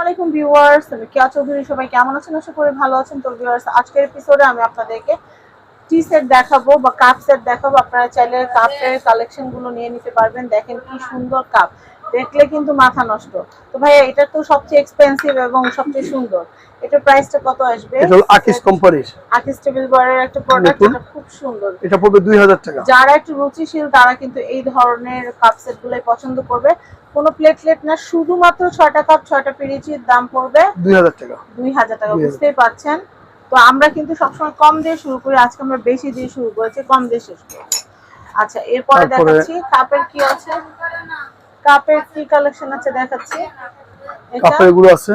আলাইকুম ভিউয়ার্স, আমি কিয়া চৌধুরী, সবাই কেমন আছেন? আশা করি ভালো আছেন। তো ভিউয়ার্স, আজকের এপিসোডে আমি আপনাদেরকে টি সেট দেখাবো বা কাপ সেট দেখাবো। আপনারা চাইলে কাপের কালেকশনগুলো নিয়ে নিতে পারবেন। দেখেন কি সুন্দর কাপ দেখলে কিন্তু মাথা নষ্ট। তো ভাইয়া এটা তো সবচেয়ে এক্সপেন্সিভ এবং সবচেয়ে সুন্দর। এটার প্রাইসটা কত আসবে? এটা হলো আকিস কোম্পানির আকিস টেবিল বয়ারের একটা প্রোডাক্ট এটা খুব সুন্দর। এটা পড়বে দুই হাজার টাকা। যারা একটু রুচিশীল তারা কিন্তু এই ধরনের কাপ সেট গুলোই পছন্দ করবে। কোনো প্লেটলেট না শুধুমাত্র ছয়টা কাপ ছয়টা পিরিচির দাম পড়বে দুই হাজার টাকা। দুই হাজার টাকা বুঝতেই পারছেন? তো আমরা কিন্তু সবসময় কম দিয়ে শুরু করি আজকে আমরা বেশি দিয়ে শুরু করেছি কম দিয়ে শেষ করব আচ্ছা এরপরে দেখাচ্ছি কাপের কি আছে? কাপের কি কালেকশন আছে দেখাচ্ছি। এটা? কাপড় এগুলো আছে?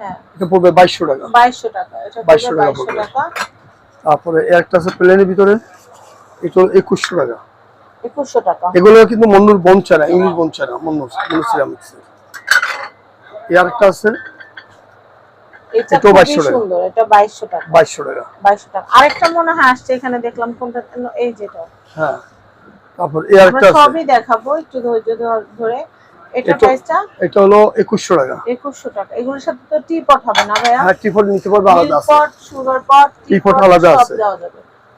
হ্যাঁ। এটা পড়বে বাইশশো টাকা। বাইশশো টাকা। এটা 2200 টাকা তারপরে একটা আছে প্লেনের ভিতরে। এটা হলো একুশশো টাকা। একুশশো টাকা। এগুলো কিন্তু মন্নুর বন চায় ইংলিশ বন চায় না মন্নুর মন্নুর সিরামিক্স এর একটা আছে। এটা 2200 টাকা। সুন্দর এটা বাইশশো টাকা। বাইশশো টাকা। বাইশশো টাকা। আরেকটা মনে হয় আসছে এখানে দেখলাম কোনটা এই যেটা হ্যাঁ। তারপর এর আমরা একটা আছে। সবই দেখাবো একটু ধৈর্য ধরে এটা প্রাইসটা এটা হলো একুশশো টাকা। একুশশো টাকা। এগুলোর সাথে তো টি পট হবে না ভাইয়া? হ্যাঁ নিতে পারবে আলাদা আছে। পট সুগার পট আলাদা আছে।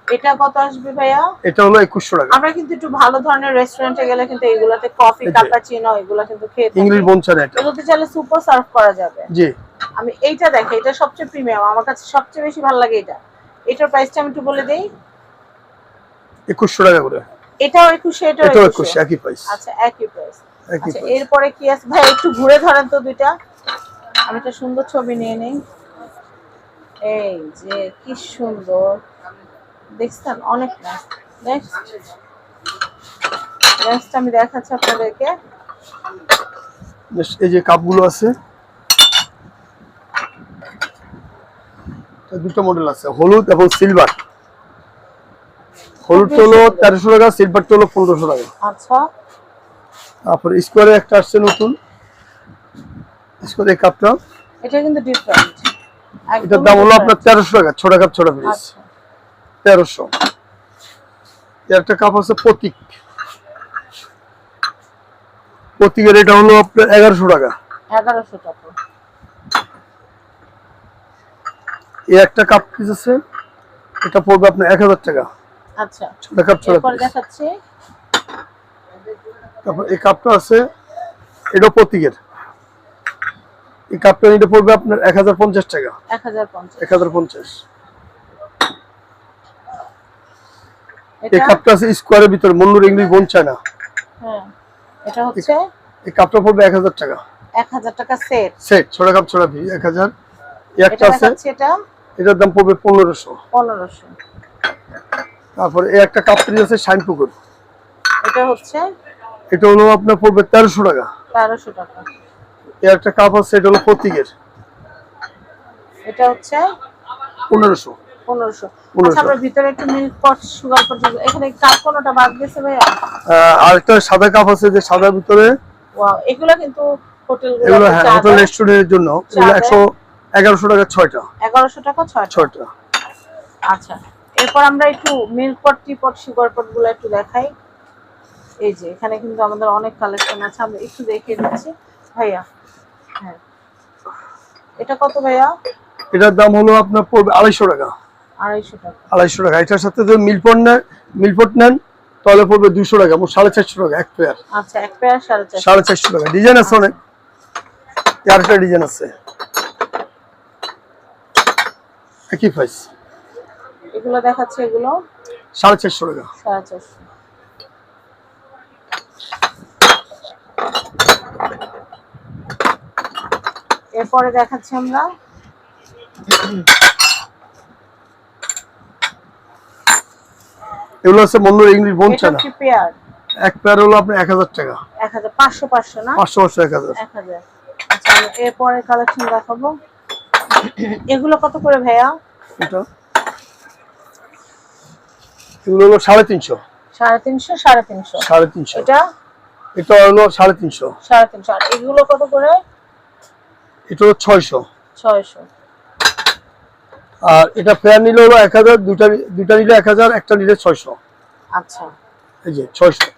এটা কত আসবে ভাইয়া? এটা হলো একুশশো টাকা। আমরা কিন্তু একটু ভালো ধরনের রেস্টুরেন্টে গেলে কিন্তু এগুলাতে কফি এই। কাপাচিনো এগুলো কিন্তু থাকি। ইংলিশ বন চায় না এটা। এগুলোতে চাইলে সুপার সার্ভ করা যাবে। জি। আমি এইটা দেখি এটা সবচেয়ে প্রিমিয়াম আমার কাছে সবচেয়ে বেশি ভালো লাগে এটা। এটার প্রাইসটা আমি একটু বলে দেই। একুশশো টাকা করে। এটাও একুশে এটাও এটাও একুশে। একুশ একই প্রাইস আচ্ছা একই প্রাইস আচ্ছা এরপরে কি আছে? ভাই একটু ঘুরে ধরেন তো দুইটা। আমি একটা সুন্দর ছবি নিয়ে নেই। এই যে কি সুন্দর। দেখছেন? অনেক নাচ নেক্সট নেক্সট আমি দেখাচ্ছি আপনাদেরকে। এই যে কাপগুলো আছে। দুটো মডেল আছে হলুদ এবং সিলভার হলুদ হলো তেরোশো টাকা সিলভারটা হলো পনেরোশো টাকা। আচ্ছা। তারপর স্কোয়ারে একটা আসছে নতুন। স্কোয়ারে কাপটা এটা কিন্তু ডিফারেন্ট এটার দাম হলো আপনার তেরোশো টাকা ছোটা কাপ ছোটা পিস আচ্ছা। তেরোশো। একটা কাপ আছে প্রতীক। প্রতীকের এটা হলো আপনার এগারোশো টাকা। এগারোশো টাকা। এই একটা কাপ পিস আছে এটা পড়বে আপনার এক হাজার টাকা। আচ্ছা ছোটা কাপ ছোটা এরপরে দেখাচ্ছি। তারপর এই কাপটা আছে এটা প্রতীকের। এই কাপটা পড়বে আপনার টাকা। এই কাপটা স্কোয়ারের ভিতরে মন্নুর ইংলিশ বোন চায় না। হ্যাঁ এটা হচ্ছে এই কাপটা পড়বে এক হাজার টাকা। এক হাজার টাকা সেট সেট ছোটা কাপ ছোটা পিস এক হাজার। একটা আছে এটা। এটার দাম পড়বে পনেরোশো। পনেরোশো। তারপরে এই একটা কাপ পিস আছে শাইন পুকুর। এটা হচ্ছে এটা হলো আপনার পড়বে তেরোশো টাকা। তেরোশো টাকা। এই একটা কাপ আছে এটা হলো প্রতীকের। এটা হচ্ছে পনেরোশো। পনেরোশো। আচ্ছা আমরা ভিতরে একটু মিল্ক পট সুগার পট এখানে কাপ কোনোটা বাদ গেছে ভাইয়া? আর একটা সাদা কাপ আছে যে ভিতরে। ওয়াও এগুলো কিন্তু হোটেল হ্যাঁ হোটেল রেস্টুরেন্টের জন্য। এগুলো একশো এগারোশো টাকা ছয়টা। এগারোশো টাকা ছয় ছয়টা। আচ্ছা। এরপর আমরা একটু মিল্ক পট টি পট সুগার পটগুলো একটু দেখাই। এই যে এখানে কিন্তু আমাদের অনেক কালেকশন আছে আমরা একটু দেখিয়ে দিচ্ছি। ভাইয়া হ্যাঁ। এটা কত ভাইয়া? এটার দাম হলো আপনার পড়বে আড়াইশো টাকা। আড়াইশো টাকা। আড়াইশো টাকা। এটার সাথে যদি মিলপট নেন মিলপট নেন তাহলে পড়বে দুশো টাকা মোট সাড়ে চারশো টাকা এক পেয়ার আচ্ছা এক পেয়ার সাড়ে চারশো। টাকা। ডিজাইন আছে অনেক। চারটা ডিজাইন আছে। একই প্রাইস এগুলো দেখাচ্ছে এগুলো? সাড়ে চারশো টাকা। সাড়ে চারশো। এরপরে দেখাচ্ছি আমরা। এগুলো আছে মন্নুর ইংলিশ বোন চানা এক পেয়ার হলো আপনার এক হাজার টাকা। এক হাজার পাঁচশো পাঁচশো না? পাঁচশো পাঁচশো এক হাজার। এক হাজার। আচ্ছা এরপরে কালেকশন দেখাবো। এগুলো কত করে ভাইয়া? এটা এগুলো হলো সাড়ে তিনশো। সাড়ে তিনশো সাড়ে তিনশো। সাড়ে তিনশো। এটা? এটা হলো সাড়ে তিনশো। সাড়ে তিনশো। আর এগুলো কত করে? এটা হলো ছয়শো। ছয়শো। আর এটা পেয়ার নিলে হলো এক হাজার দুটা নি- নিলে এক হাজার একটা নিলে ছয়শো। আচ্ছা। এই যে ছয়শো।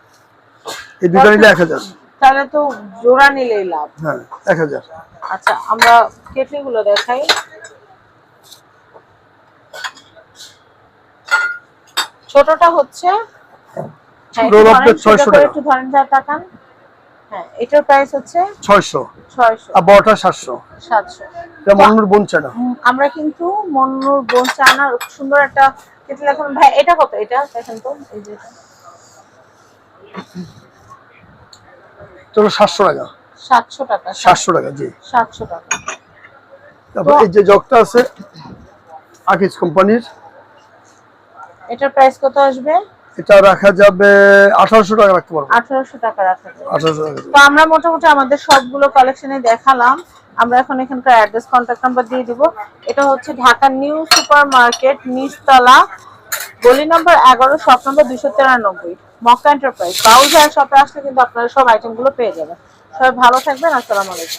এই নিলে এক হাজার। তাহলে তো জোড়া নিলেই লাভ। হ্যাঁ এক হাজার। আচ্ছা আমরা কেটলি গুলো দেখাই। ছোটটা হচ্ছে হ্যাঁ, একটু ধরেন, টা 600 সোজা করে টাকা। একটু ধরেন যা তাকান। হ্যাঁ এটার প্রাইস হচ্ছে আর বড়টা এটা মন্নুর আমরা কিন্তু মন্নুর সুন্দর একটা এখন ভাই এটা কত? এটা দেখেন তো এই যে টাকা। সাতশো টাকা সাতশো টাকা জি। সাতশো টাকা। তারপর এই যে জগটা আছে আকিজ কোম্পানির। এটার প্রাইস কত আসবে? এটা রাখা যাবে আঠারোশো টাকা রাখতে পারব। আঠারোশো টাকা রাখা যাবে। আঠারোশো টাকা। তো আমরা মোটামুটি আমাদের সবগুলো কালেকশনে দেখালাম। আমরা এখন এখানকার অ্যাড্রেস কন্ট্যাক্ট নাম্বার দিয়ে দিব। এটা হচ্ছে ঢাকা নিউ সুপার মার্কেট নিচতলা গলি নম্বর এগারো শপ নম্বর দুশো তিরানব্বই। মক্কা এন্টারপ্রাইজ বাউজার শপে আসলে কিন্তু আপনারা সব আইটেমগুলো পেয়ে যাবেন। সবাই ভালো থাকবেন আসসালামু আলাইকুম।